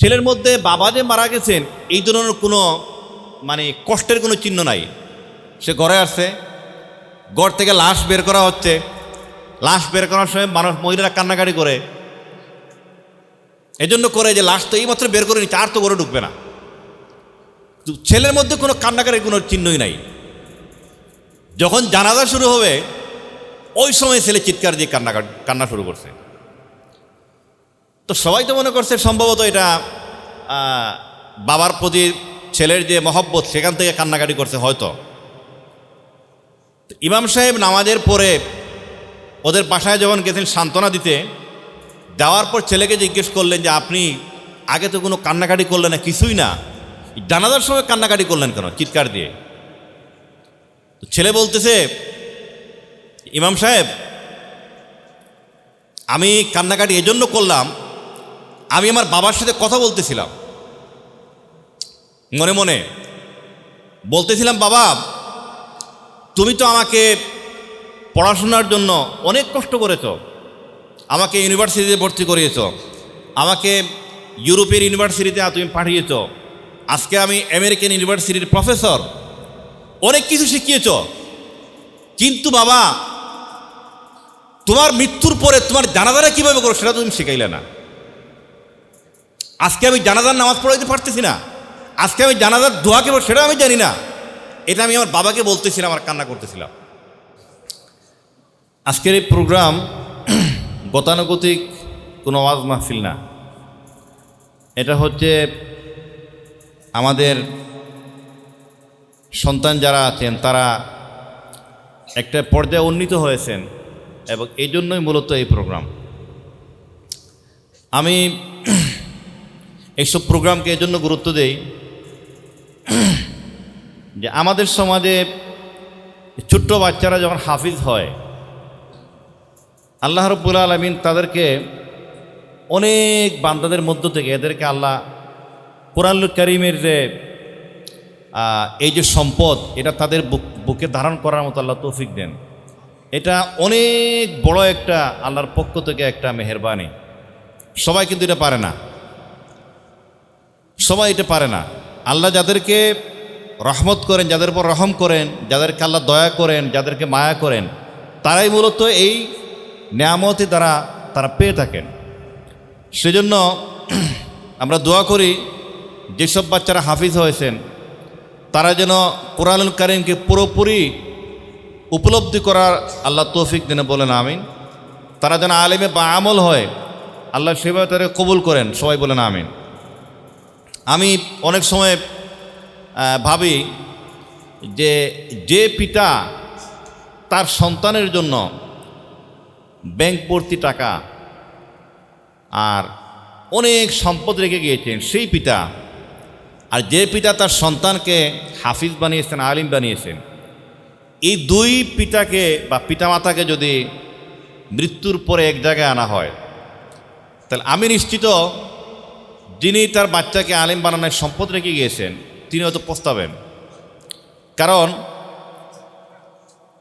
ছেলের মধ্যে বাবা যে মারা গেছেন, এই ধরনের কোনো মানে কষ্টের কোনো চিহ্ন নাই। সে ঘরে আসছে, ঘর থেকে লাশ বের করা হচ্ছে। লাশ বের করার সময় মানুষ, মহিলারা কান্নাকাটি করে। এজন্য করে যে লাশ তো এইমাত্র বের করে নিচ্ছে, আর তো ঘরে ঢুকবে না। ছেলের মধ্যে কোনো কান্নাকাটির কোনো চিহ্নই নাই। যখন জানাজা শুরু হবে, ওই সময় ছেলে চিৎকার দিয়ে কান্না কান্না শুরু করছে। তো সবাই তো মনে করছে সম্ভবত এটা বাবার প্রতি ছেলের যে মহব্বত, সেখান থেকে কান্নাকাটি করছে হয়তো। ইমাম সাহেব নামাজের পরে ওদের বাসায় যখন গেছেন সান্ত্বনা দিতে যাওয়ার পর ছেলেকে জিজ্ঞেস করলেন যে, আপনি আগে তো কোনো কান্নাকাটি করলেন না, কিছুই না? জানাজার সময় কান্নাকাটি করলেন কেন, চিৎকার দিয়ে? ছেলে বলতেছে, ইমাম সাহেব, আমি কান্নাকাটি এজন্য করলাম আমি আমার বাবার সাথে কথা বলতেছিলাম। মনে মনে বলতেছিলাম, বাবা, তুমি তো আমাকে পড়াশোনার জন্য অনেক কষ্ট করেছ। আমাকে ইউনিভার্সিটিতে ভর্তি করিয়েছ। আমাকে ইউরোপের ইউনিভার্সিটিতে তুমি পাঠিয়েছ। আজকে আমি আমেরিকান ইউনিভার্সিটির প্রফেসর। অনেক কিছু শিখিয়েছ। কিন্তু বাবা, তোমার মৃত্যুর পরে তোমার জানাজারা কীভাবে করো সেটা তুমি শিখাইলে না। আজকে আমি জানাজার নামাজ পড়াইতে পারতেছি না। আজকে আমি জানাজার দোয়া কেবল সেটা আমি জানি না। এটা আমি আমার বাবাকে বলতেছিলাম আর কান্না করতেছিলাম। আজকের এই প্রোগ্রাম গতানুগতিক কোনো আওয়াজ মাহফিল না। এটা হচ্ছে আমাদের সন্তান যারা আছেন, তারা একটা পর্যায়ে উন্নীত হয়েছেন এবং এই জন্যই মূলত এই প্রোগ্রাম। আমি এইসব প্রোগ্রামকে এজন্য গুরুত্ব দেই যে আমাদের সমাজে ছোট্ট বাচ্চারা যখন হাফিজ হয়, আল্লাহ রব্বুল আলমিন তাদেরকে অনেক বান্দাদের মধ্য থেকে এদেরকে আল্লাহ কোরআনুল করিমের যে এই যে সম্পদ, এটা তাদের বুক, বুকে ধারণ করার মতো আল্লাহ তৌফিক দেন। এটা অনেক বড় একটা আল্লাহর পক্ষ থেকে একটা মেহরবানি। সবাই কিন্তু এটা পারে না। সবাই এটা পারে না। আল্লাহ যাদেরকে রহমত করেন, যাদের উপর রহম করেন, যাদেরকে আল্লাহ দয়া করেন, যাদেরকে মায়া করেন, তারাই মূলত এই নিয়ামতি দ্বারা তারা পেয়ে থাকেন। সেজন্য আমরা দোয়া করি, যেসব বাচ্চারা হাফিজ হয়েছেন, তারা যেন কোরআনুল কারিমকে পুরোপুরি উপলব্ধি করার আল্লাহ তৌফিক দিনে বলেন, আমিন। তারা যেন আলেমে বা আমল হয়, আল্লাহ সেভাবে তারা কবুল করেন, সবাই বলেন, আমিন। আমি অনেক সময় ভাবি যে যে পিতা তার সন্তানের জন্য ব্যাংক ভর্তি টাকা আর অনেক সম্পদ রেখে গিয়েছেন, সেই পিতা আর যে পিতা তার সন্তানকে হাফিজ বানিয়েছেন, আলিম বানিয়েছেন, এই দুই পিতাকে বা পিতামাতাকে যদি মৃত্যুর পরে এক জায়গায় আনা হয়, তাহলে আমি নিশ্চিত যিনি তার বাচ্চাকে আলিম বানানোর সম্পদ রেখে গিয়েছেন, তিনি হয়তো পস্তাবেন। কারণ,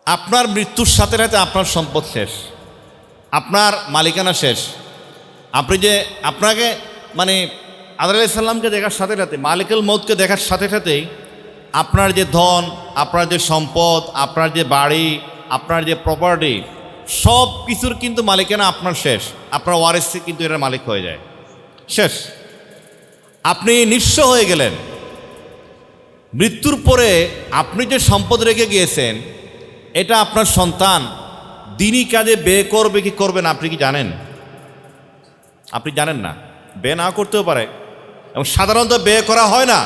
আপনার মৃত্যুর সাথে সাথে আপনার সম্পদ শেষ, আপনার মালিকানা শেষ। আপনি যে আপনাকে মানে আদার সাল্লামকে দেখার সাথে সাথে, মালিকুল মৌতকে দেখার সাথে সাথেই আপনার যে ধন, আপনার যে সম্পদ, আপনার যে বাড়ি, আপনার যে প্রপার্টি সব কিছুর কিন্তু মালিকানা আপনার শেষ। আপনার ওয়ারেস কিন্তু এটার মালিক হয়ে যায়। শেষ। আপনি নিঃস্ব হয়ে গেলেন। মৃত্যুর পরে আপনি যে সম্পদ রেখে গিয়েছেন, এটা আপনার সন্তান দিনই কাজে বে করবে কি করবে না, আপনি কি জানেন? আপনি জানেন না বে না করতেও পারে। এবং সাধারণত বে করা হয় না।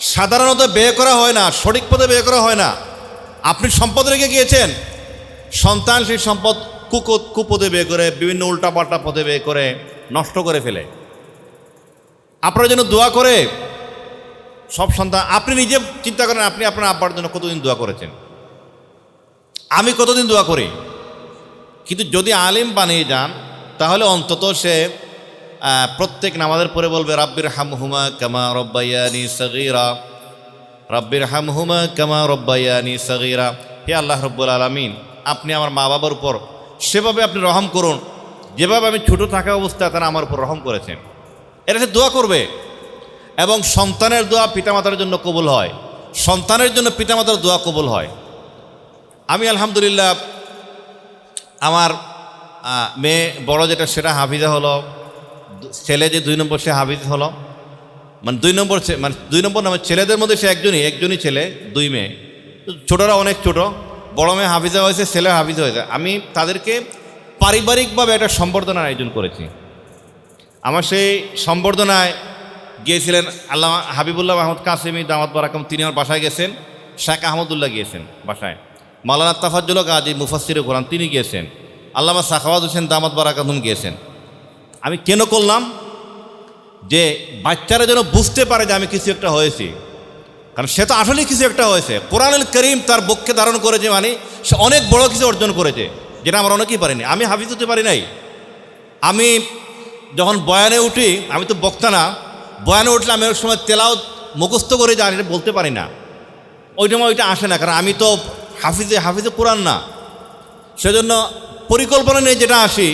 সাধারণত বে করা হয় না, সঠিক পথে বে করা হয় না। আপনি সম্পদ রেখে গিয়েছেন, সন্তান সেই সম্পদ কুকো, কুপদে বে করে, বিভিন্ন উল্টাপাল্টা পথে বে করে, নষ্ট করে ফেলে। আপনার জন্য দোয়া করে, সব সন্তান, আপনি নিজে চিন্তা করেন, আপনি আপনার আব্বার জন্য কতদিন দোয়া করেছেন। আমি কতদিন দোয়া করি? কিন্তু যদি আলিম বানিয়ে যান, তাহলে অন্তত সে প্রত্যেক নামাজের পরে বলবে, রাব্বির হামহুমা কামা রব্বাইয়ানি সগীরা, রাব্বির হামহুমা কামা রব্বাইয়ানি সগীরা, হে আল্লাহ রব্বুল আলমিন, আপনি আমার মা বাবার উপর সেভাবে আপনি রহম করুন। যেভাবে আমি ছোট থাকা অবস্থায় তারা আমার উপর রহম করেছেন। এরা সে দোয়া করবে। এবং সন্তানের দোয়া পিতামাতার জন্য কবুল হয়। সন্তানের জন্য পিতামাতার দোয়া কবুল হয়। আমি আলহামদুলিল্লাহ আমার মেয়ে বড় যেটা সেটা হাফিজা হলো, ছেলে যে দুই নম্বর সে হাফিজ হলো। মানে দুই নম্বর মানে দুই নম্বর নামে ছেলেদের মধ্যে সে একজনই একজনই ছেলে, দুই মেয়ে। ছোটরা অনেক ছোট, বড় মেয়ে হাফিজা হয়েছে, ছেলে হাফিজ হয়েছে। আমি তাদেরকে পারিবারিকভাবে একটা সম্বর্ধনার আয়োজন করেছি। আমার সেই সম্বর্ধনায় গিয়েছিলেন আল্লাহ হাবিবুল্লাহ মাহমুদ কাসিমি দামাত বারাকাম তিনি আমার বাসায় গেছেন শেখ আহমদুল্লাহ গিয়েছেন বাসায়। মালানা তাফাজ্জুল গাজী মুফাসির কোরআন তিনি গিয়েছেন। আল্লামা সাখাওয়াত হোসেন দামাত বারাকাতুন গিয়েছেন। আমি কেন করলাম? যে বাচ্চারা যেন বুঝতে পারে যে আমি কিছু একটা হয়েছি। কারণ সে তো আসলেই কিছু একটা হয়েছে। কোরআনুল করিম তার বক্ষে ধারণ করেছে মানে সে অনেক বড় কিছু অর্জন করেছে, যেটা আমরা অনেকেই পারিনি। আমি হাফিজ হতে পারি নাই। আমি যখন বয়ানে উঠি, আমি তো বক্তা না, বয়ানে উঠলে আমি ওই সময় তেলাও মুখস্থ করে জানি এটা বলতে পারি না। ওই সময় ওইটা আসে না, কারণ আমি তো হাফিজে হাফিজে কোরআন না। সেজন্য পরিকল্পনা নিয়ে যেটা আসি,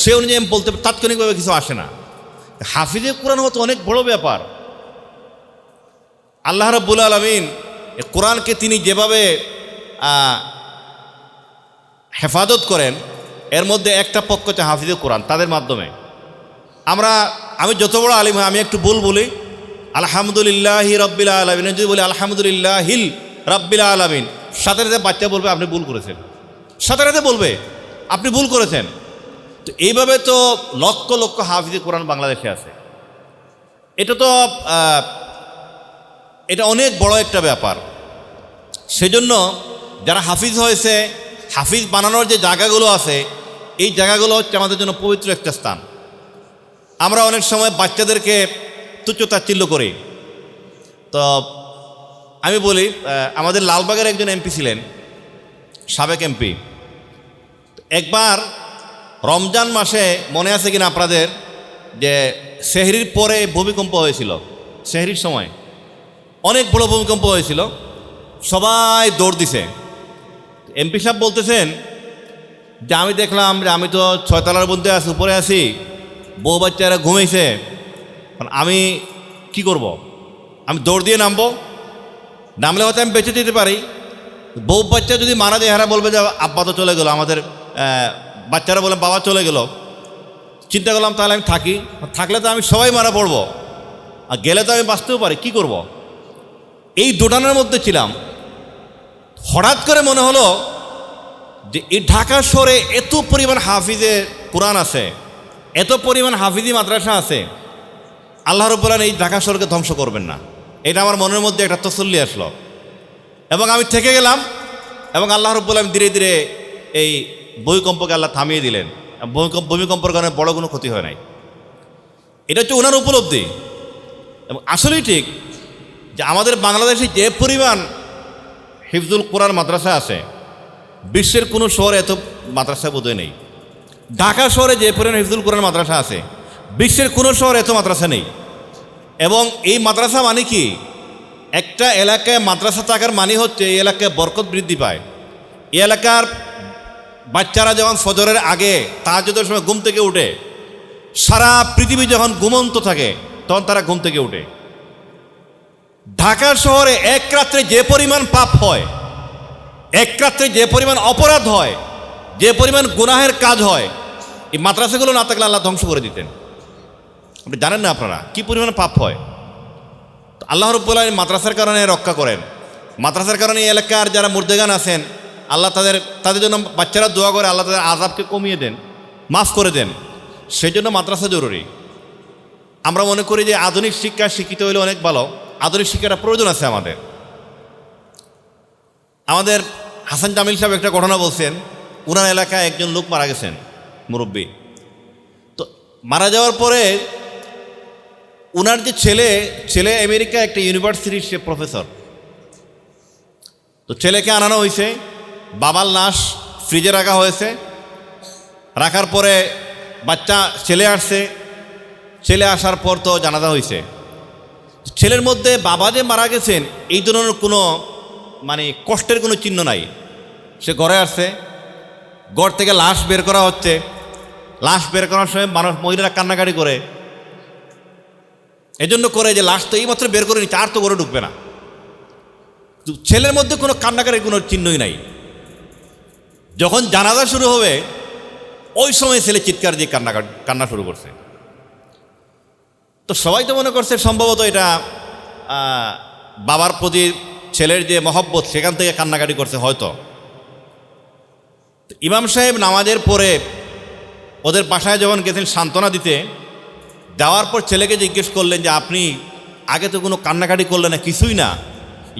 সে অনুযায়ী আমি বলতে, তাৎক্ষণিকভাবে কিছু আসে না। হাফিজে কোরআন হতো অনেক বড় ব্যাপার। আল্লাহ রব্বুল আলমিন কোরআনকে তিনি যেভাবে হেফাজত করেন, এর মধ্যে একটা পক্ষ হচ্ছে হাফিজে কোরআন, তাদের মাধ্যমে। আমরা, আমি যত বড় আলিম, আমি একটু ভুল বলি। আলহামদুলিল্লাহ রব্বিল আলমিন। যদি বলি আলহামদুলিল্লাহ হিল রব্বিল আলমিন, সাথে সাথে বাচ্চা বলবে, আপনি ভুল করেছেন। সাথে সাথে বলবে, আপনি ভুল করেছেন। তো এইভাবে তো লক্ষ লক্ষ হাফিজে কোরআন বাংলাদেশে আছে। এটা তো এটা অনেক বড় একটা ব্যাপার। সেজন্য যারা হাফিজ হয়েছে, হাফিজ বানানোর যে জায়গাগুলো আছে, এই জায়গাগুলো হচ্ছে আমাদের জন্য পবিত্র একটা স্থান। আমরা অনেক সময় বাচ্চাদেরকে তুচ্ছ তাচ্ছিল্য করি। তো আমি বলি আমাদের লালবাগের একজন এমপি ছিলেন, সাবেক এমপি। একবার রমজান মাসে মনে আছে কিনা আপনাদের যে সেহরির পরে ভূমিকম্প হয়েছিল, সেহরির সময়। অনেক বড় ভূমিকম্প হয়েছিল, সবাই দৌড় দিছে। এমপি সাহেব বলতেছেন যে, আমি দেখলাম যে আমি তো ছয়তলার মধ্যে আছি, উপরে আছি বউ বাচ্চারা ঘুমাইছে। আমি কি করব। আমি দৌড় দিয়ে নামবো। নামলে হয়তো আমি বেঁচে যেতে পারি। বউ বাচ্চা যদি মারা যায়, এরা বলবে যে, আব্বা তো চলে গেলো। আমাদের বাচ্চারা বলে বাবা চলে গেল। চিন্তা করলাম, তাহলে আমি থাকি। থাকলে তো আমি সবাই মারা পড়ব। আর গেলে তো আমি বাঁচতেও পারি। কি করব। এই দোটানের মধ্যে ছিলাম। হঠাৎ করে মনে হলো যে, এই ঢাকা শহরে এত পরিমাণ হাফিজে কোরআন আছে। এত পরিমাণ হাফিজি মাদ্রাসা আছে, আল্লাহ রব্বুল্লাহ এই ঢাকা শহরকে ধ্বংস করবেন না। এটা আমার মনের মধ্যে একটা তসল্লি আসলো। এবং আমি থেকে গেলাম, এবং আল্লাহ রব্বুল আলম ধীরে ধীরে এই ভূমিকম্পকে আল্লাহ থামিয়ে দিলেন। ভূমিকম্প ভূমিকম্পের কারণে বড় কোনো ক্ষতি হয় নাই। এটা হচ্ছে ওনার উপলব্ধি। এবং আসলেই ঠিক যে আমাদের বাংলাদেশে যে পরিমাণ হিফজুল কোরআন মাদ্রাসা আছে, বিশ্বের কোনো শহরে এত মাদ্রাসা বোধহয় নেই। ঢাকা শহরে যে পরিমাণ হিফজুল কোরআন মাদ্রাসা আছে, বিশ্বের কোনো শহরে এত মাদ্রাসা নেই। এবং এই মাদ্রাসা মানে কি? একটা এলাকায় মাদ্রাসা থাকার মানে হচ্ছে এই এলাকায় বরকত বৃদ্ধি পায়। এই এলাকার বাচ্চারা যখন ফজরের আগে তাহাজুদের সময় ঘুম থেকে উঠে, সারা পৃথিবী যখন ঘুমন্ত থাকে, তখন তারা ঘুম থেকে উঠে। ঢাকা শহরে এক রাত্রে যে পরিমাণ পাপ হয়, এক রাত্রে যে পরিমাণ অপরাধ হয়, যে পরিমাণ গুনাহের কাজ হয় এই মাদ্রাসাগুলো না থাকলে আল্লাহ ধ্বংস করে দিতেন। আপনি জানেন না আপনারা, কি পরিমাণে পাপ হয়? তো আল্লাহ রব্বুল্লাহ মাদ্রাসার কারণে রক্ষা করেন। মাদ্রাসার কারণে এই এলাকার যারা মুর্দেগান আছেন, আল্লাহ তাদের তাদের জন্য বাচ্চারা দোয়া করে আল্লাহ তাদের আজাবকে কমিয়ে দেন, মাফ করে দেন। সেই জন্য মাদ্রাসা জরুরি। আমরা মনে করি যে আধুনিক শিক্ষা শিক্ষিত হলে অনেক ভালো, আধুনিক শিক্ষাটা প্রয়োজন আছে আমাদের। আমাদের হাসান জামিল সাহেব একটা ঘটনা বলছেন, উনার এলাকায় একজন লোক মারা গেছেন। মুরব্বী। তো মারা যাওয়ার পরে উনার যে ছেলে ছেলে আমেরিকা একটা ইউনিভার্সিটির সে প্রফেসর তো ছেলেকে আনানো হয়েছে, বাবার লাশ ফ্রিজে রাখা হয়েছে। রাখার পরে বাচ্চা ছেলে আসছে, ছেলে আসার পর তো জানাজা হয়েছে। ছেলের মধ্যে বাবা যে মারা গেছেন, এই ধরনের কোনো মানে কষ্টের কোনো চিহ্ন নাই। সে ঘরে আসছে, ঘর থেকে লাশ বের করা হচ্ছে। লাশ বের করার সময় মানুষ মহিলারা কান্নাকাটি করে। এজন্য করে যে লাশ তো এইমাত্র বের করে নিচ্ছে আর তো করে ঢুকবে না। ছেলের মধ্যে কোনো কান্নাকারের কোনো চিহ্নই নাই। যখন জানাজা শুরু হবে, ওই সময় ছেলে চিৎকার দিয়ে কান্না কান্না শুরু করছে। তো সবাই তো মনে করছে সম্ভবত এটা বাবার প্রতি ছেলের যে মহব্বত, সেখান থেকে কান্নাকাটি করছে হয়তো। ইমাম সাহেব নামাজের পরে ওদের বাসায় যখন গেছেন সান্ত্বনা দিতে যাওয়ার পর ছেলেকে জিজ্ঞেস করলেন যে, আপনি আগে তো কোনো কান্নাকাটি করলেন না? কিছুই না।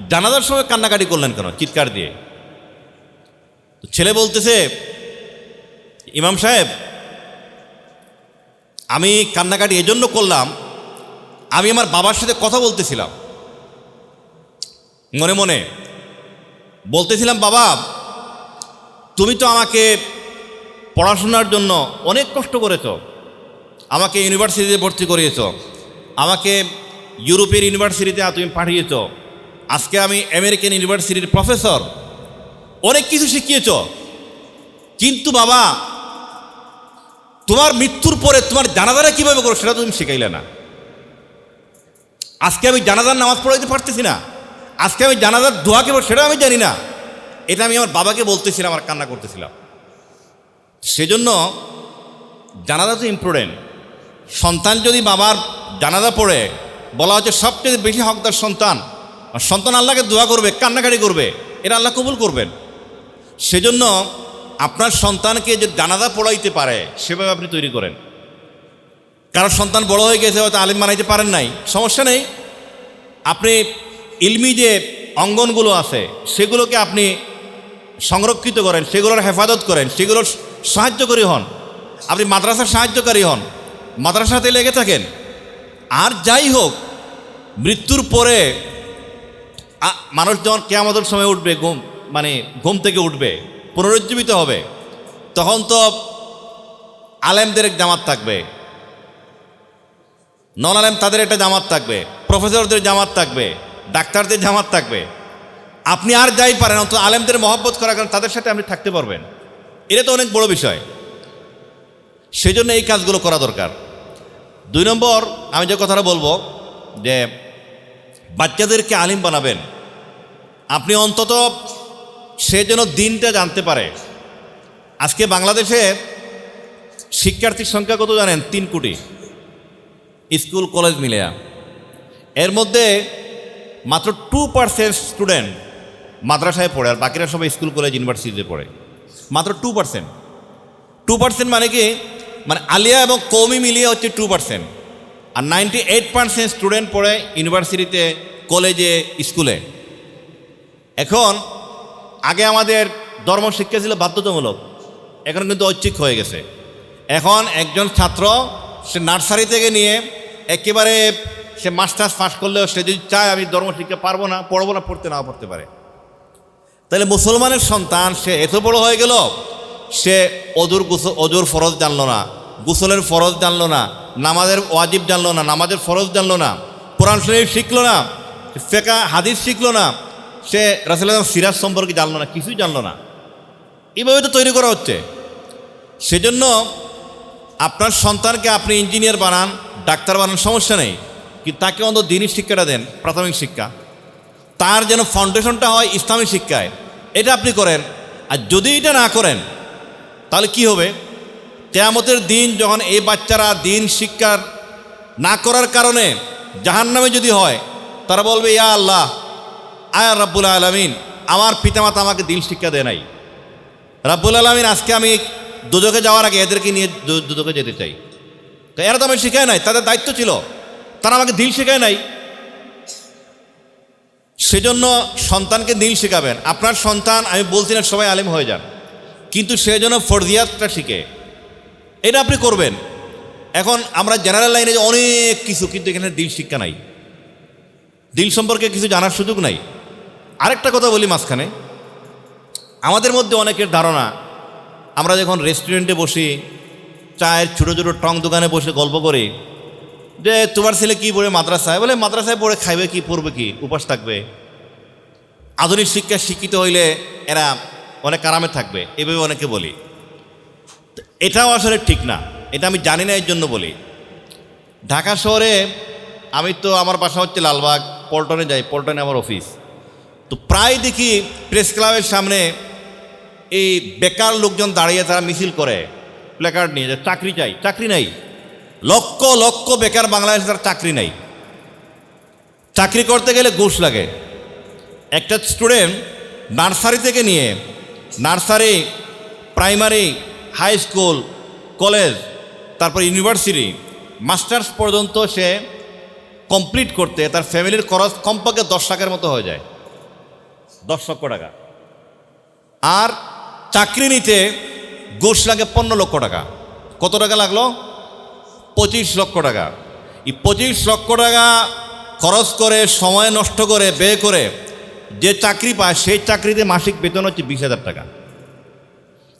জানাজার সময় কান্নাকাটি করলেন কেন? চিৎকার দিয়ে। তো ছেলে বলতেছে, ইমাম সাহেব, আমি কান্নাকাটি এজন্য করলাম, আমি আমার বাবার সাথে কথা বলতেছিলাম। মনে মনে বলতেছিলাম, বাবা, তুমি তো আমাকে পড়াশোনার জন্য অনেক কষ্ট করেছ। আমাকে ইউনিভার্সিটিতে ভর্তি করিয়েছ। আমাকে ইউরোপের ইউনিভার্সিটিতে তুমি পাঠিয়েছ। আজকে আমি আমেরিকান ইউনিভার্সিটির প্রফেসর। অনেক কিছু শিখিয়েছ। কিন্তু বাবা, তোমার মৃত্যুর পরে তোমার জানাজারা কীভাবে করো সেটা তুমি শিখাইলে না। আজকে আমি জানাজার নামাজ পড়াইতে পারতেছি না। আজকে আমি জানাজার দোয়া কেবল সেটা আমি জানি না। এটা আমি আমার বাবাকে বলতেছিলাম আর কান্না করতেছিলাম। সেজন্য জানাজা তো ইম্পর্টেন্ট সন্তান যদি বাবার জানাজা পড়ে, বলা হচ্ছে সবচেয়ে বেশি হকদার সন্তান, আর সন্তান আল্লাহকে দোয়া করবে, কান্নাকাটি করবে, এটা আল্লাহ কবুল করবেন। সেজন্য আপনার সন্তানকে যে জানাজা পড়াইতে পারে, সেভাবে আপনি তৈরি করেন। কারও সন্তান বড় হয়ে গেছে, হয়তো আলিম বানাইতে পারেন নাই, সমস্যা নেই। আপনি ইলমি যে অঙ্গনগুলো আছে, সেগুলোকে আপনি সংরক্ষিত করেন, সেগুলোর হেফাজত করেন, সেগুলোর সাহায্যকারী হন। আপনি মাদ্রাসার সাহায্যকারী হন। মাদ্রাসাতে লেগে থাকেন। আর যাই হোক, মৃত্যুর পরে মানুষ যখন কেয়ামতের সময় উঠবে, ঘুম মানে ঘুম থেকে উঠবে, পুনরুজ্জীবিত হবে, তখন তো আলেমদের এক জামাত থাকবে। নন আলেম তাদের একটা জামাত থাকবে, প্রফেসরদের জামাত থাকবে, ডাক্তারদের জামাত থাকবে। আপনি আর যাই পারেন, অন্তত আলেমদের মহব্বত করার কারণ তাদের সাথে আপনি থাকতে পারবেন। এটা তো অনেক বড় বিষয়। সেই জন্য এই কাজগুলো করা দরকার। দুই নম্বর, আমি যে কথাটা বলব যে বাচ্চাদেরকে আলিম বানাবেন। আপনি অন্তত সে যেন দিনটা জানতে পারে। আজকে বাংলাদেশে শিক্ষার্থীর সংখ্যা কত জানেন? তিন কোটি। স্কুল, কলেজ মিলিয়া এর মধ্যে মাত্র টু পার্সেন্ট স্টুডেন্ট মাদ্রাসায় পড়ে আর বাকিরা সবাই স্কুল, কলেজ ইউনিভার্সিটিতে পড়ে। মাত্র টু পার্সেন্ট টু পার্সেন্ট মানে কি? মানে আলিয়া এবং কৌমি মিলিয়ে হচ্ছে টু পার্সেন্ট আর নাইনটি এইট পার্সেন্ট স্টুডেন্ট পড়ে ইউনিভার্সিটিতে কলেজে স্কুলে এখন, আগে আমাদের ধর্ম শিক্ষা ছিল বাধ্যতামূলক। এখন কিন্তু ঐচ্ছিক হয়ে গেছে। এখন একজন ছাত্র, সে নার্সারি থেকে নিয়ে একেবারে সে মাস্টার্স পাস করলেও সে যদি চায় আমি ধর্ম শিক্ষা পারব না, পড়ব না, পড়তে নাও পড়তে পারে। তাহলে মুসলমানের সন্তান, সে এত বড় হয়ে গেল, সে অজুর গুসল অজুর ফরজ জানলো না। গুসলের ফরজ জানলো না, নামাজের ওয়াজিব জানলো না, নামাজের ফরজ জানলো না, কোরআন শরীফ শিখলো না ফেকা হাদিস শিখলো না, সে রাসুল্লাহ সিরাজ সম্পর্কে জানলো না, কিছুই জানলো না। এইভাবে তো তৈরি করা হচ্ছে। সেজন্য আপনার সন্তানকে আপনি ইঞ্জিনিয়ার বানান, ডাক্তার বানান, সমস্যা নেই। কিন্তু তাকে অন্তত দিনই শিক্ষাটা দেন, প্রাথমিক শিক্ষা। তার যেন ফাউন্ডেশনটা হয় ইসলামী শিক্ষায়। এটা আপনি করেন। আর যদি এটা না করেন, তাহলে কি হবে? কেয়ামতের দিন যখন এই বাচ্চারা দিন শিক্ষার না করার কারণে জাহান নামে যদি হয়, তারা বলবে, ইয়া আল্লাহ, আয়া রাব্বুল আলমিন, আমার পিতামাতা আমাকে দিন শিক্ষা দেয় নাই। রাব্বুল আলমিন, আজকে আমি দুদকে যাওয়ার আগে এদেরকে নিয়ে দুদকে যেতে চাই। তো এরা তো আমি শেখায় নাই, তাদের দায়িত্ব ছিল। তারা আমাকে দিন শেখায় নাই। সেজন্য সন্তানকে দিন শেখাবেন। আপনার সন্তান, আমি বলছি না সবাই আলেম হয়ে যান, কিন্তু সে যেন ফরজিয়াতটা শিখে। এটা আপনি করবেন। এখন আমরা জেনারেল লাইনে অনেক কিছু, কিন্তু এখানে দিন শিক্ষা নাই। দিন সম্পর্কে কিছু জানার সুযোগ নাই। আরেকটা কথা বলি মাঝখানে। আমাদের মধ্যে অনেকের ধারণা, আমরা যখন রেস্টুরেন্টে বসি, চায়ের ছোটো ছোটো টং দোকানে বসে গল্প করি যে তোমার ছেলে কি পড়ে মাদ্রাসায়? বলে, মাদ্রাসায় পড়ে খাইবে কি, পড়বে কি? উপাস থাকবে। আধুনিক শিক্ষা শিক্ষিত হইলে এরা অনেক আরামে থাকবে, এভাবে অনেকে বলি। এটাও আসলে ঠিক না, এটা আমি জানি না, এর জন্য বলি। ঢাকা শহরে আমি তো, আমার বাসা হচ্ছে লালবাগ, পল্টনে যাই, পল্টনে আমার অফিস। তো প্রায় দেখি প্রেস ক্লাবের সামনে এই বেকার লোকজন দাঁড়িয়ে তারা মিছিল করে, প্ল্যাকার্ড নিয়ে, যে চাকরি চাই, চাকরি নাই। লক্ষ লক্ষ বেকার বাংলাদেশে তার চাকরি নাই। চাকরি করতে গেলে ঘুষ লাগে। একটা স্টুডেন্ট নার্সারি থেকে নিয়ে nursery primary high school college তারপর ইউনিভার্সিটি মাস্টার্স পর্যন্ত সে কমপ্লিট করতে তার ফ্যামিলির খরচ কমপক্ষে দশ লাখের মতো হয়ে যায়। দশ লক্ষ টাকা। আর চাকরি নিতে ঘুষ লাগে পনেরো লক্ষ টাকা। কত টাকা লাগল? পঁচিশ লক্ষ টাকা। এই পঁচিশ লক্ষ টাকা খরচ করে, সময় নষ্ট করে, ব্যয় করে যে চাকরি পায়, সেই চাকরিতে মাসিক বেতন হচ্ছে বিশ হাজার টাকা।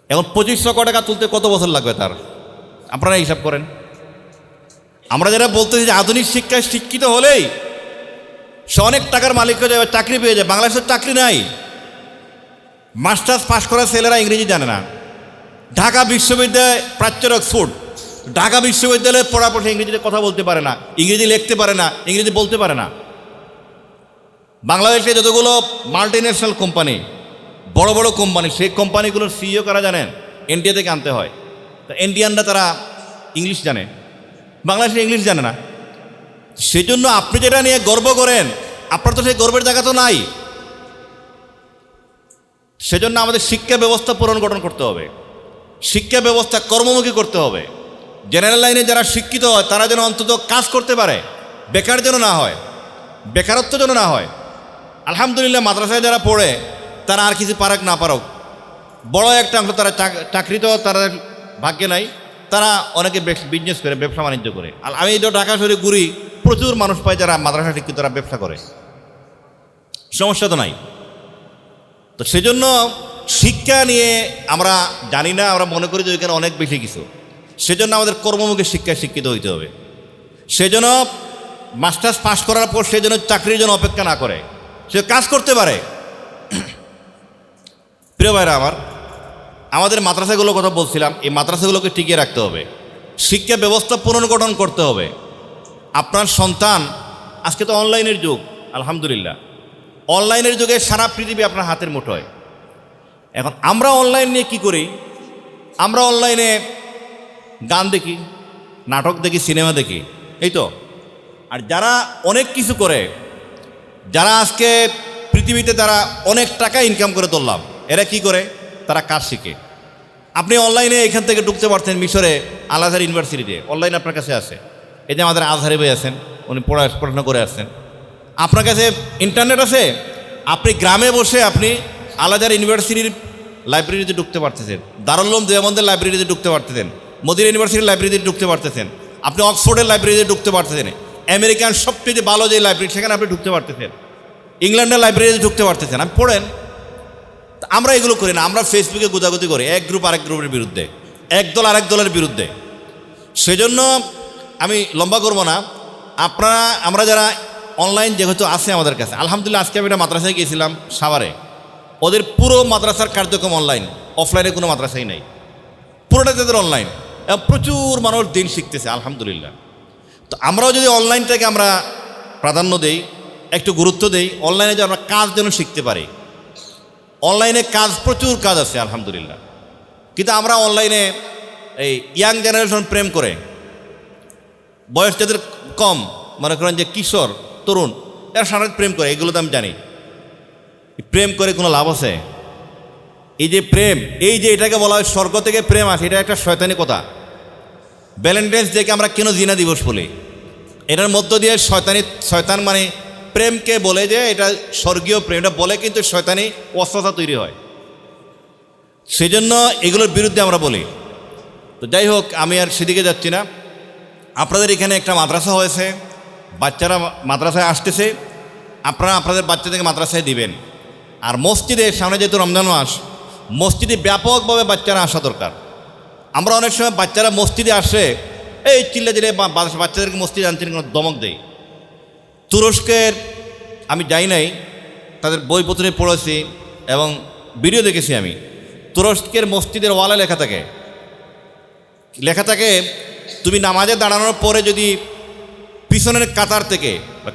এখন পঁচিশ লক্ষ টাকা তুলতে কত বছর লাগবে তার? আপনারা হিসাব করেন। আমরা যারা বলতেছি যে আধুনিক শিক্ষায় শিক্ষিত হলেই সে অনেক টাকার মালিক হয়ে যাবে, চাকরি পেয়ে যায় বাংলাদেশের চাকরি নাই। মাস্টার্স পাশ করা ছেলেরা ইংরেজি জানে না। ঢাকা বিশ্ববিদ্যালয় প্রাচ্যের অক্সফোর্ড। ঢাকা বিশ্ববিদ্যালয়ে পড়াপড়ে ইংরেজিতে কথা বলতে পারে না, ইংরেজি লিখতে পারে না, ইংরেজি বলতে পারে না। বাংলাদেশে যতগুলো মাল্টি ন্যাশনাল কোম্পানি বড় বড় কোম্পানি সেই কোম্পানিগুলোর সিইও কারা জানেন? ইন্ডিয়া থেকে আনতে হয়। তা ইন্ডিয়ানরা তারা ইংলিশ জানে। বাংলাদেশে ইংলিশ জানে না। সেজন্য আপনি যেটা নিয়ে গর্ব করেন, আপনার তো সেই গর্বের জায়গা তো নাই। সেজন্য আমাদের শিক্ষা ব্যবস্থা পুনর্গঠন করতে হবে। শিক্ষা ব্যবস্থা কর্মমুখী করতে হবে। জেনারেল লাইনে যারা শিক্ষিত হয়, তারা যেন অন্তত কাজ করতে পারে। বেকার যেন না হয়, বেকারত্ব যেন না হয়। আলহামদুলিল্লাহ মাদ্রাসায় যারা পড়ে, তারা আর কিছু পারক না পারক। বড় একটা অংশ তারা চাক- চাকরি তো তারা ভাগ্যে নাই, তারা অনেকে বিজনেস করে, ব্যবসা বাণিজ্য করে। আর আমি তো ঢাকা শহরে ঘুরি, প্রচুর মানুষ পাই যারা মাদ্রাসা শিক্ষিত, তারা ব্যবসা করে। সমস্যা তো নাই। তো সেজন্য শিক্ষা নিয়ে আমরা জানি না, আমরা মনে করি যে ওইখানে অনেক বেশি কিছু। সেজন্য আমাদের কর্মমুখী শিক্ষায় শিক্ষিত হইতে হবে। সেজন্য মাস্টার্স পাস করার পর সে যেন চাকরির জন্য অপেক্ষা না করে। সে কাজ করতে পারে। প্রিয় ভাইরা আমার, আমাদের মাদ্রাসাগুলোর কথা বলছিলাম, এই মাদ্রাসাগুলোকে টিকিয়ে রাখতে হবে। শিক্ষা ব্যবস্থা পুনর্গঠন করতে হবে। আপনার সন্তান, আজকে তো অনলাইনের যুগ, আলহামদুলিল্লাহ। অনলাইনের যুগে সারা পৃথিবী আপনার হাতের মুঠোয়। এখন আমরা অনলাইন নিয়ে কি করি? আমরা অনলাইনে গান দেখি, নাটক দেখি, সিনেমা দেখি, এই তো। আর যারা অনেক কিছু করে, যারা আজকে পৃথিবীতে তারা অনেক টাকা ইনকাম করে তুললাম, এরা কি করে? তারা কাজ শিখে। আপনি অনলাইনে এখান থেকে ঢুকতে পারতেন মিশরে আল আজহার ইউনিভার্সিটিতে অনলাইন আপনার কাছে আছে। এই যে আমাদের আজহারে ভাই আছেন, উনি পড়া, পড়াশোনা করে আসছেন। আপনার কাছে ইন্টারনেট আছে? আপনি গ্রামে বসে আপনি আলাদার ইউনিভার্সিটির লাইব্রেরিতে ঢুকতে পারতেছেন। দারুল্লুম দেওবন্দের লাইব্রেরিতে ঢুকতে পারতেছেন। মদিনা ইউনিভার্সিটির লাইব্রেরিতে ঢুকতে পারতেছেন। আপনি অক্সফোর্ডের লাইব্রেরিতে ঢুকতে পারতেছেন। আমেরিকান সবচেয়ে ভালো যে লাইব্রেরি সেখানে আপনি ঢুকতে পারতেছেন। ইংল্যান্ডের লাইব্রেরিতে ঢুকতে পারতেছেন। আপনি পড়েন। আমরা এগুলো করি না, আমরা ফেসবুকে গুদাগুদি করি, এক গ্রুপ আরেক গ্রুপের বিরুদ্ধে। এক দল আরেক দলের বিরুদ্ধে। সেজন্য আমি লম্বা করব না। আপনারা, আমরা যারা অনলাইন যেহেতু আছে আমাদের কাছে, আলহামদুলিল্লাহ আজকে আমি একটা মাদ্রাসায় গিয়েছিলাম সাভারে। ওদের পুরো মাদ্রাসার কার্যক্রম অনলাইন অফলাইনে কোনো মাদ্রাসাই নাই। পুরোটা তাদের অনলাইন প্রচুর মানুষ দিন শিখতেছে, আলহামদুলিল্লাহ। তো আমরাও যদি অনলাইনটাকে আমরা প্রাধান্য দেই, একটু গুরুত্ব দেই, অনলাইনে যে আমরা কাজ যেন শিখতে পারি। অনলাইনে কাজ, প্রচুর কাজ আছে, আলহামদুলিল্লাহ। কিন্তু আমরা অনলাইনে এই ইয়াং জেনারেশন প্রেম করে, বয়স যাদের কম, মনে করেন যে কিশোর, তরুণ, এরা সারা প্রেম করে, এগুলো তো আমি জানি। প্রেম করে কোনো লাভ আছে? এই যে প্রেম, এই যে এটাকে বলা হয় স্বর্গ থেকে প্রেম আসে, এটা একটা শয়তানি কথা। ভ্যালেন্টাইন্স ডেকে আমরা কেন জিনা দিবস বলি? এটার মধ্য দিয়ে শয়তানি, শয়তান মানে প্রেমকে বলে যে এটা স্বর্গীয় প্রেম, এটা বলে কিন্তু শয়তানি অস্ত্রতা তৈরি হয়। সেজন্য এগুলোর বিরুদ্ধে আমরা বলি। তো যাই হোক, আমি আর সেদিকে যাচ্ছি না। আপনাদের এখানে একটা মাদ্রাসা হয়েছে, বাচ্চারা মাদ্রাসায় আসতেছে, আপনারা আপনাদের বাচ্চাদেরকে মাদ্রাসায় দিবেন। আর মসজিদে সামনে যেহেতু রমজান মাস মসজিদে ব্যাপকভাবে বাচ্চারা আসা দরকার। আমরা অনেক সময় বাচ্চারা মসজিদে আসে, এই চিল্লা চিল্লে বাচ্চাদেরকে মসজিদে আনছেন কোনো দমক দেয় তুরস্কের, আমি যাই নাই, তাদের বইপত্রে পড়েছি এবং ভিডিও দেখেছি আমি। তুরস্কের মসজিদের ওয়ালে লেখা থাকে। লেখা থাকে, তুমি নামাজে দাঁড়ানোর পরে যদি পিছনের কাতার থেকে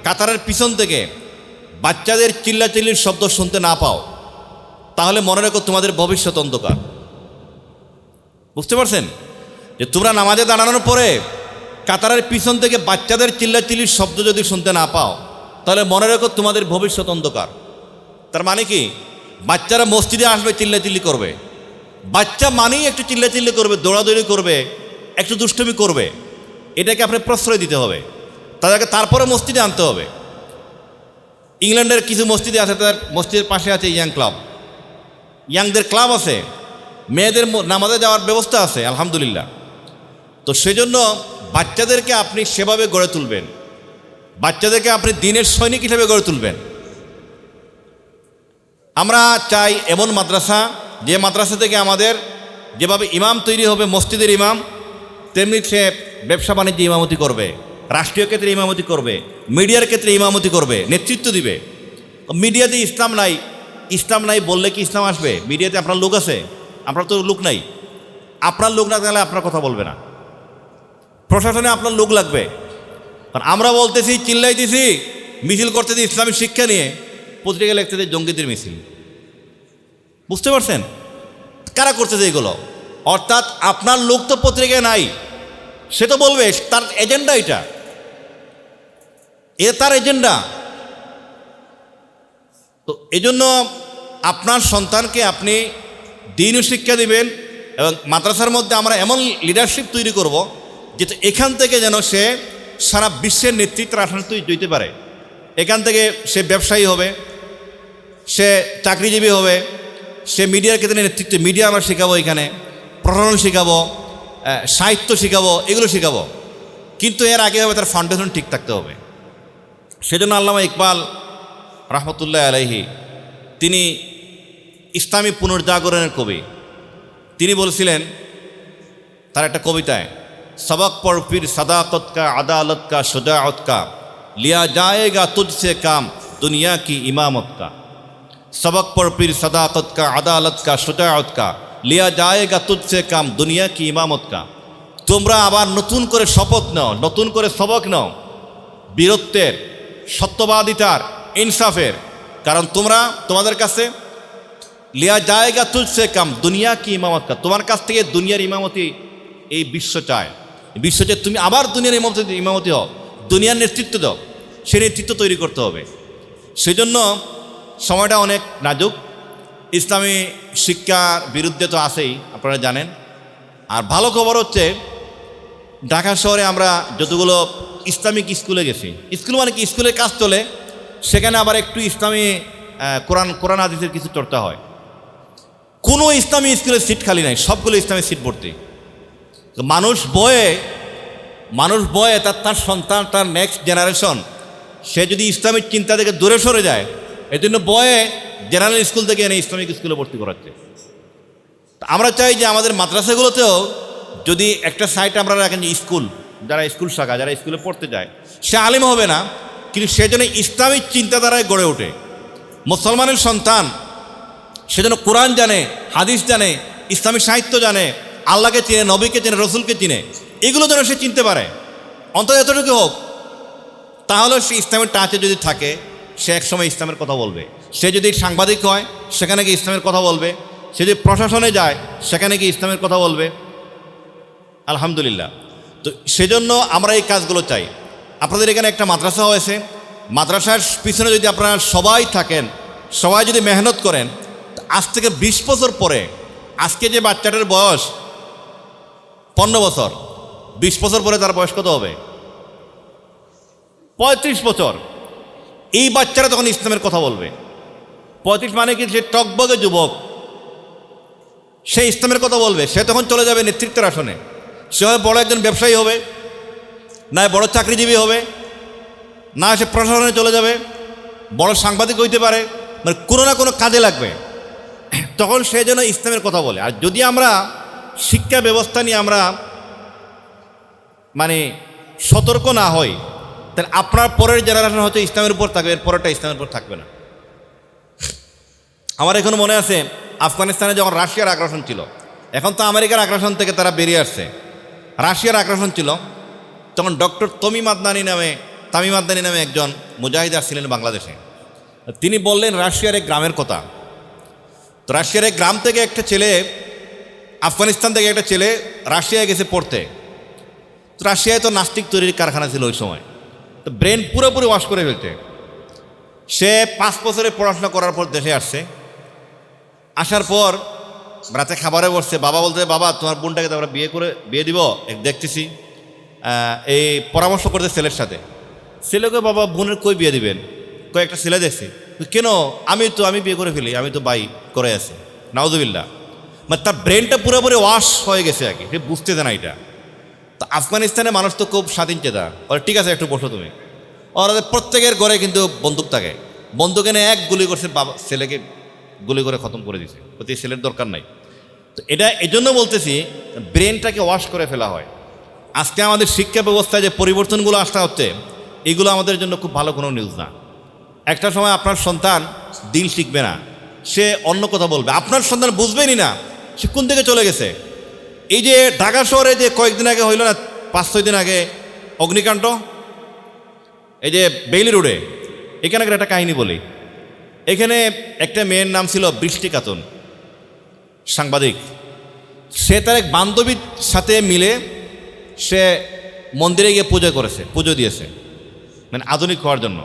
কাতারের পিছন থেকে বাচ্চাদের চিল্লাচিল্লির শব্দ শুনতে না পাও তাহলে মনে রেখো তোমাদের ভবিষ্যৎ অন্ধকার। বুঝতে পারছেন? যে তোমরা নামাজে দাঁড়ানোর পরে কাতারের পিছন থেকে বাচ্চাদের চিল্লাচিল্লির শব্দ যদি শুনতে না পাও, তাহলে মনে রেখো তোমাদের ভবিষ্যৎ অন্ধকার। তার মানে কি? বাচ্চারা মসজিদে আসবে, চিল্লাচিল্লি করবে। বাচ্চা মানেই একটু চিল্লাচিল্লি করবে, দৌড়াদৌড়ি করবে, একটু দুষ্টুমি করবে। এটাকে আপনি প্রশ্রয় দিতে হবে। তাদেরকে তারপরে মসজিদে আনতে হবে। ইংল্যান্ডের কিছু মসজিদে আছে তাদের মসজিদের পাশে আছে ইয়াং ক্লাব। ইয়াংদের ক্লাব আছে, মেয়েদের নামাজে যাওয়ার ব্যবস্থা আছে, আলহামদুলিল্লাহ। তো সেজন্য বাচ্চাদেরকে আপনি সেভাবে গড়ে তুলবেন। বাচ্চাদেরকে আপনি দিনের সৈনিক হিসেবে গড়ে তুলবেন। আমরা চাই এমন মাদ্রাসা, যে মাদ্রাসা থেকে আমাদের যেভাবে ইমাম তৈরি হবে, মসজিদের ইমাম, তেমনি সে ব্যবসা বাণিজ্যে ইমামতি করবে, রাষ্ট্রীয় ক্ষেত্রে ইমামতি করবে, মিডিয়ার ক্ষেত্রে ইমামতি করবে, নেতৃত্ব দিবে। মিডিয়াতে ইসলাম নাই ইসলাম নাই, বললে কি ইসলাম আসবে? মিডিয়াতে আপনার লোক আছে, আপনার তো লোক নাই। আপনার লোক না থাকলে আপনার কথা বলবে না। প্রশাসনে আপনার লোক লাগবে। কারণ আমরা বলতেছি, চিল্লাইতেছি, মিছিল করতেছি ইসলামিক শিক্ষা নিয়ে, পত্রিকা লিখতেছে জঙ্গিদের মিছিল। বুঝতে পারছেন? কারা করতেছে এগুলো? অর্থাৎ আপনার লোক তো পত্রিকায় নাই। সে তো বলবে, তার এজেন্ডা এটা। এ তার এজেন্ডা তো এজন্য আপনার সন্তানকে আপনি দিনও শিক্ষা দিবেন এবং মাদ্রাসার মধ্যে আমরা এমন লিডারশিপ তৈরি করব যেটা এখান থেকে যেন সে সারা বিশ্বের নেতৃত্বের আসনে তৈরি দিতে পারে। এখান থেকে সে ব্যবসায়ী হবে, সে চাকরিজীবী হবে, সে মিডিয়ার ক্ষেত্রে নেতৃত্ব মিডিয়া আমরা শেখাবো এখানে প্রশাসন শেখাবো সাহিত্য শেখাবো, এগুলো শেখাবো। কিন্তু এর আগে হবে তার ফাউন্ডেশন ঠিক থাকতে হবে। সেজন্য আল্লামা ইকবাল রহমতুল্লাহ আলাইহি, তিনি ইসলামী পুনর্জাগরণের কবি। তিনি বলছিলেন, তার একটা কবিতায়, সবক পরপির সাদা তৎকা আদালত কা সুজাওত কা লিয়া জায়েগা তুজসে কাম, দুনিয়া কি ইমামতকা। সবক পরপির সাদাকত কা আদালত কা সুজাওত কা লিয়া জায়েগা তুজসে কাম, দুনিয়া কি ইমামতকা। তোমরা আবার নতুন করে শপথ নাও, নতুন করে সবক নাও। বীরত্বের, সত্যবাদিতার ইনসাফের। কারণ তোমরা তোমাদের কাছে, লিয়া জায়গা তুলছে কাম, দুনিয়া কি ইমামত কা তোমার কাছ থেকে দুনিয়ার ইমামতি এই বিশ্ব চায়। বিশ্ব চায়, তুমি আবার দুনিয়ার ইমামতি ইমামতি হও। দুনিয়ার নেতৃত্ব দাও। সে নেতৃত্ব তৈরি করতে হবে। সেজন্য সময়টা অনেক নাজুক। ইসলামী শিক্ষার বিরুদ্ধে তো আছেই, আপনারা জানেন। আর ভালো খবর হচ্ছে, ঢাকা শহরে আমরা যতগুলো ইসলামিক স্কুলে গেছি। স্কুল মানে কি? স্কুলের কাজ চলে সেখানে আবার একটু ইসলামী কোরআন কোরআন আদিসের কিছু চর্চা হয়। কোনো ইসলামী স্কুলের সিট খালি নাই, সবগুলো ইসলামী সিট ভর্তি। মানুষ বয়ে মানুষ বয়ে তার তার সন্তান, তার নেক্সট জেনারেশন সে যদি ইসলামিক চিন্তা থেকে দূরে সরে যায় এই জন্য বয়ে জেনারেল স্কুল থেকে এনে ইসলামিক স্কুলে ভর্তি করাচ্ছে। আমরা চাই যে আমাদের মাদ্রাসাগুলোতেও যদি একটা সাইট আমরা রাখেন যে স্কুল যারা স্কুল শাখা, যারা স্কুলে পড়তে যায়, সে আলিম হবে না কিন্তু সে যেন ইসলামিক চিন্তাধারায় গড়ে ওঠে। মুসলমানের সন্তান, সে যেন কোরআন জানে, হাদিস জানে ইসলামিক সাহিত্য জানে, আল্লাহকে চিনে, নবীকে চিনে, রসুলকে চিনে, এগুলো যেন সে চিনতে পারে। অন্তত এতটুকু হোক, তাহলে সে ইসলামের টাচে যদি থাকে, সে একসময় ইসলামের কথা বলবে। সে যদি সাংবাদিক হয়, সেখানে গিয়ে ইসলামের কথা বলবে। সে যদি প্রশাসনে যায়, সেখানে গিয়ে ইসলামের কথা বলবে। আলহামদুলিল্লাহ। তো সেজন্য আমরা এই কাজগুলো চাই। আপনাদের এখানে একটা মাদ্রাসা হয়েছে। মাদ্রাসার পিছনে যদি আপনারা সবাই থাকেন, সবাই যদি মেহনত করেন আজ থেকে বিশ বছর পরে, আজকে যে বাচ্চাটার বয়স পনেরো বছর, বিশ বছর পরে তার বয়স কত হবে? পঁয়ত্রিশ বছর। এই বাচ্চারা তখন ইসলামের কথা বলবে। পঁয়ত্রিশ মানে কি? সে টকবগে যুবক, সে ইসলামের কথা বলবে। সে তখন চলে যাবে নেতৃত্বের আসনে। সে হয় বড় একজন ব্যবসায়ী হবে। না বড় চাকরিজীবী হবে, না সে প্রশাসনে চলে যাবে, বড় সাংবাদিক হইতে পারে মানে কোনো না কোনো কাজে লাগবে। তখন সে যেন ইসলামের কথা বলে। আর যদি আমরা শিক্ষা ব্যবস্থা নিয়ে আমরা মানে সতর্ক না হই, তাহলে আপনার পরের জেনারেশন হয়তো ইসলামের উপর থাকবে, এর পরেরটা ইসলামের উপর থাকবে না। আমার এখনও মনে আছে, আফগানিস্তানে যখন রাশিয়ার আগ্রাসন ছিল, এখন তো আমেরিকার আগ্রাসন থেকে তারা বেরিয়ে আসছে। রাশিয়ার আগ্রাসন ছিল তখন ডক্টর তমিম আদনানি নামে তামিম আদানি নামে একজন মুজাহিদ আসছিলেন বাংলাদেশে। তিনি বললেন, রাশিয়ার এক গ্রামের কথা। তো রাশিয়ার এক গ্রাম থেকে একটা ছেলে, আফগানিস্তান থেকে একটা ছেলে রাশিয়ায় গেছে পড়তে। তো রাশিয়ায় তো নাস্তিক তৈরির কারখানা ছিল ওই সময়। তো ব্রেন পুরোপুরি ওয়াশ করে ফেলছে সে পাঁচ বছরে পড়াশোনা করার পর দেশে আসছে। আসার পর রাতে খাবারে বসছে। বাবা বলতে বাবা, তোমার বোনটাকে তো আমরা বিয়ে করে, বিয়ে দিব দেখতেছি। এই পরামর্শ করতে ছেলের সাথে। ছেলেকে বাবা বোনের কই বিয়ে দিবেন? কয়েকটা ছেলে দেখছি কেন? আমি তো, আমি বিয়ে করে ফেলি, আমি তো বাই করে আছি। নাউজুবিল্লা মানে তার ব্রেনটা পুরোপুরি ওয়াশ হয়ে গেছে আর কি সে বুঝতে না এটা। তো আফগানিস্তানের মানুষ তো খুব স্বাধীন চেতা। ওরা ঠিক আছে, একটু বসো তুমি। ওরা প্রত্যেকের ঘরে কিন্তু বন্দুক থাকে। বন্দুক এনে এক গুলি করছে বাবা, ছেলেকে গুলি করে খতম করে দিছে। প্রতি ছেলের দরকার নাই। তো এটা এজন্য বলতেছি ব্রেনটাকে ওয়াশ করে ফেলা হয়। আজকে আমাদের শিক্ষা ব্যবস্থায় যে পরিবর্তনগুলো আসতে হচ্ছে, এগুলো আমাদের জন্য খুব ভালো কোনো নিউজ না। একটা সময় আপনার সন্তান দিন শিখবে না, সে অন্য কথা বলবে। আপনার সন্তান বুঝবেনই না, সে কোন দিকে চলে গেছে? এই যে ঢাকা শহরে যে কয়েকদিন আগে হইল না, পাঁচ ছয় দিন আগে অগ্নিকাণ্ড, এই যে বেইলি রোডে, এখানে একটা কাহিনী বলি। এখানে একটা মেয়ের নাম ছিল বৃষ্টি কাতন, সাংবাদিক। সে তার এক বান্ধবীর সাথে মিলে সে মন্দিরে গিয়ে পুজো করেছে, পুজো দিয়েছে মানে আধুনিক হওয়ার জন্য।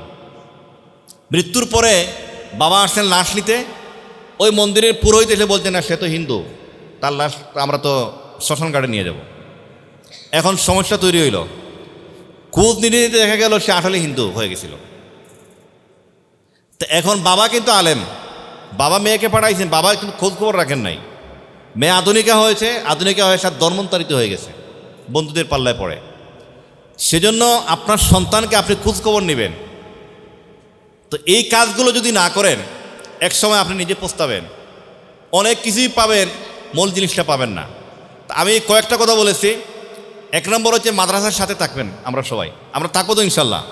মৃত্যুর পরে বাবা আসছেন লাশ নিতে, ওই মন্দিরের পুরোহিত এসে বলছে, না, সে তো হিন্দু, তার লাশ আমরা তো শ্মশান ঘাটে নিয়ে যাব। এখন সমস্যা তৈরি হইল। খোঁজ নিতে নিতে দেখা গেল, সে আসলে হিন্দু হয়ে গেছিল। তো এখন বাবা কিন্তু আলেম। বাবা মেয়েকে পাঠাইছেন, বাবা কিন্তু খোঁজ খবর রাখেন নাই। মেয়ে আধুনিকা হয়েছে, আধুনিকা হয়ে সার ধর্মান্তরিত হয়ে গেছে। বন্ধুদের পাল্লায় পড়ে। সেজন্য আপনার সন্তানকে আপনি খোঁজখবর নেবেন। তো এই কাজগুলো যদি না করেন, এক সময় আপনি নিজে পস্তাবেন। অনেক কিছুই পাবেন, মূল জিনিসটা পাবেন না। আমি কয়েকটা কথা বলেছি। এক নম্বর হচ্ছে মাদ্রাসার সাথে থাকবেন আমরা সবাই। আমরা থাকব তো ইনশাল্লাহ।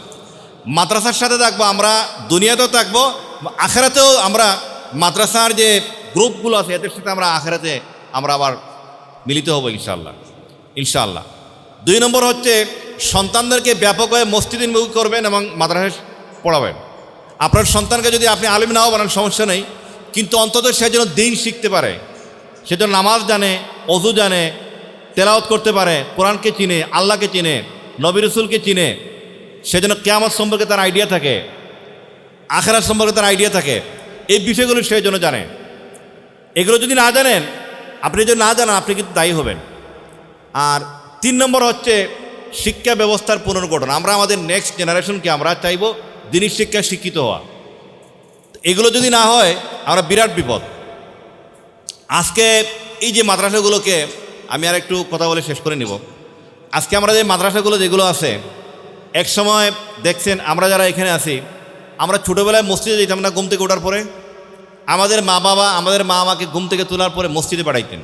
মাদ্রাসার সাথে থাকব আমরা, দুনিয়াতেও থাকব, আখেরাতেও আমরা মাদ্রাসার যে গ্রুপগুলো আছে, এদের সাথে আমরা আখেরাতে আমরা আবার মিলিত হব ইনশাল্লাহ। ইনশাল্লাহ দুই নম্বর হচ্ছে, সন্তানদেরকে ব্যাপকভাবে মসজিদিনমুখী করবেন এবং মাদ্রাসায় পড়াবেন। আপনার সন্তানকে যদি আপনি আলিম নাও বানান, সমস্যা নেই, কিন্তু অন্তত সে যেন দিন শিখতে পারে, সে যেন নামাজ জানে, অজু জানে, তেলাওয়াত করতে পারে, কোরআনকে চিনে, আল্লাহকে চিনে, নবী রসুলকে চিনে, সে যেন কেয়ামত সম্পর্কে তার আইডিয়া থাকে, আখেরাত সম্পর্কে তার আইডিয়া থাকে, এই বিষয়গুলো সে যেন জানে। এগুলো যদি না জানেন, আপনি যদি না জানেন, আপনি কিন্তু দায়ী হবেন। আর তিন নম্বর হচ্ছে শিক্ষা ব্যবস্থার পুনর্গঠন। আমরা আমাদের নেক্সট জেনারেশনকে আমরা চাইব দিনী শিক্ষায় শিক্ষিত হওয়া। এগুলো যদি না হয়, আমরা বিরাট বিপদ। আজকে এই যে মাদ্রাসাগুলোকে আমি আর একটু কথা বলে শেষ করে নিব। আজকে আমরা যে মাদ্রাসাগুলো যেগুলো আছে, এক সময় দেখছেন আমরা যারা এখানে আছি, আমরা ছোটোবেলায় মসজিদে যেতাম না ঘুম থেকে ওঠার পরে? আমাদের মা বাবা, আমাদের মা আমাকে ঘুম থেকে তোলার পরে মসজিদে পাঠাইতেন।